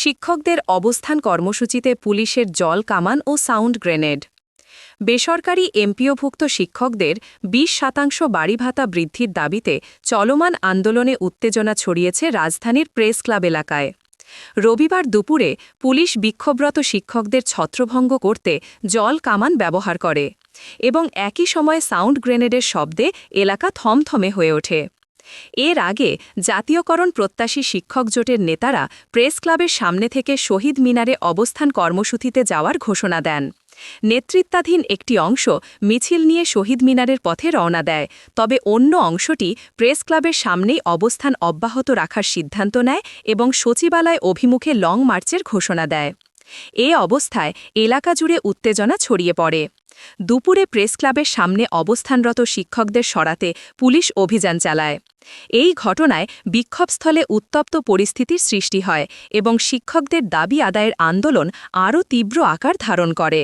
শিক্ষকদের অবস্থান কর্মসূচিতে পুলিশের জল কামান ও সাউন্ড গ্রেনেড। বেসরকারি এমপিওভুক্ত শিক্ষকদের ২০ শতাংশ বাড়ি ভাতা বৃদ্ধির দাবিতে চলমান আন্দোলনে উত্তেজনা ছড়িয়েছে রাজধানীর প্রেস ক্লাব এলাকায়। রবিবার দুপুরে পুলিশ বিক্ষোভরত শিক্ষকদের ছত্রভঙ্গ করতে জল কামান ব্যবহার করে এবং একই সময়ে সাউন্ড গ্রেনেডের শব্দে এলাকা থমথমে হয়ে ওঠে। এর আগে জাতীয়করণ প্রত্যাশী শিক্ষক জোটের নেতারা প্রেস ক্লাবের সামনে থেকে শহীদ মিনারে অবস্থান কর্মসূচিতে যাওয়ার ঘোষণা দেন। নেতৃত্বাধীন একটি অংশ মিছিল নিয়ে শহীদ মিনারের পথে রওনা দেয়, তবে অন্য অংশটি প্রেস ক্লাবের সামনেই অবস্থান অব্যাহত রাখার সিদ্ধান্ত নেয় এবং সচিবালয় অভিমুখে লং মার্চের ঘোষণা দেয়। এ অবস্থায় এলাকা জুড়ে উত্তেজনা ছড়িয়ে পড়ে। দুপুরে প্রেস ক্লাবের সামনে অবস্থানরত শিক্ষকদের সরাতে পুলিশ অভিযান চালায়। এই ঘটনায় বিক্ষোভস্থলে উত্তপ্ত পরিস্থিতির সৃষ্টি হয় এবং শিক্ষকদের দাবি আদায়ের আন্দোলন আরও তীব্র আকার ধারণ করে।